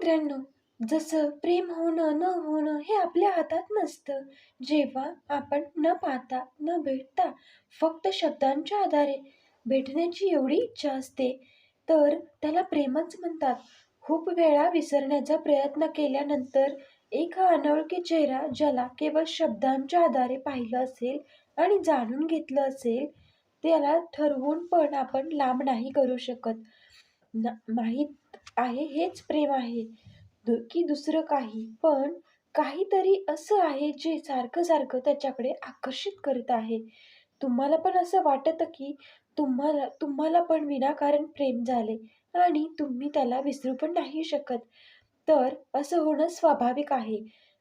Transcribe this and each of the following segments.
मित्रांनो जसं प्रेम होणं न होणं हे आपल्या हातात नसतं. जेव्हा आपण न पाहता न भेटता फक्त शब्दांच्या आधारे भेटण्याची एवढी इच्छा असते तर त्याला प्रेमच म्हणतात. खूप वेळा विसरण्याचा प्रयत्न केल्यानंतर एक हा अनोळखी चेहरा ज्याला केवळ शब्दांच्या आधारे पाहिलं असेल आणि जाणून घेतलं असेल त्याला ठरवून पण आपण लांब नाही करू शकत. ना माहीत आहे हेच प्रेम आहे. दु की दुसरं काही पण काहीतरी असं आहे जे सारखं सारखं त्याच्याकडे आकर्षित करत आहे. तुम्हाला पण असं वाटतं की तुम्हाला तुम्हाला पण विनाकारण प्रेम झाले आणि तुम्ही त्याला विसरू पण नाही शकत. तर असं होणं स्वाभाविक आहे.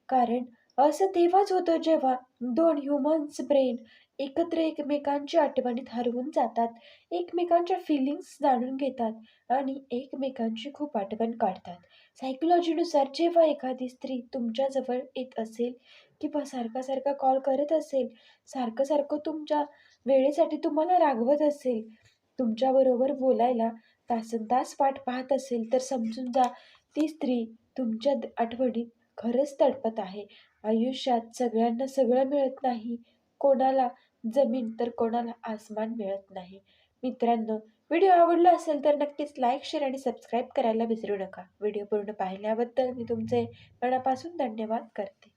कारण असं तेव्हाच होतं जेव्हा दोन ह्युमन्स ब्रेन एकत्र एकमेकांच्या आठवणीत हरवून जातात. एकमेकांच्या फिलिंग्स जाणून घेतात आणि एकमेकांची खूप आठवण काढतात. सायकोलॉजीनुसार जेव्हा एखादी स्त्री तुमच्याजवळ येत असेल किंवा सारखा सारखा कॉल करत असेल सारखं सारखं तुमच्या वेळेसाठी तुम्हाला रागवत असेल तुमच्याबरोबर बोलायला तासन तास वाट पाहत असेल तर समजून जा ती स्त्री तुमच्या द- आठवणीत खरंच तडपत आहे. आयुष्यात सगळ्यांना सगळं मिळत नाही. कोणाला जमीन तर कोणाला आसमान मिळत नाही. मित्रांनो व्हिडिओ आवडला असेल तर नक्कीच लाईक शेअर आणि सबस्क्राईब करायला विसरू नका. व्हिडिओ पूर्ण पाहिल्याबद्दल मी तुमचे मनापासून धन्यवाद करते.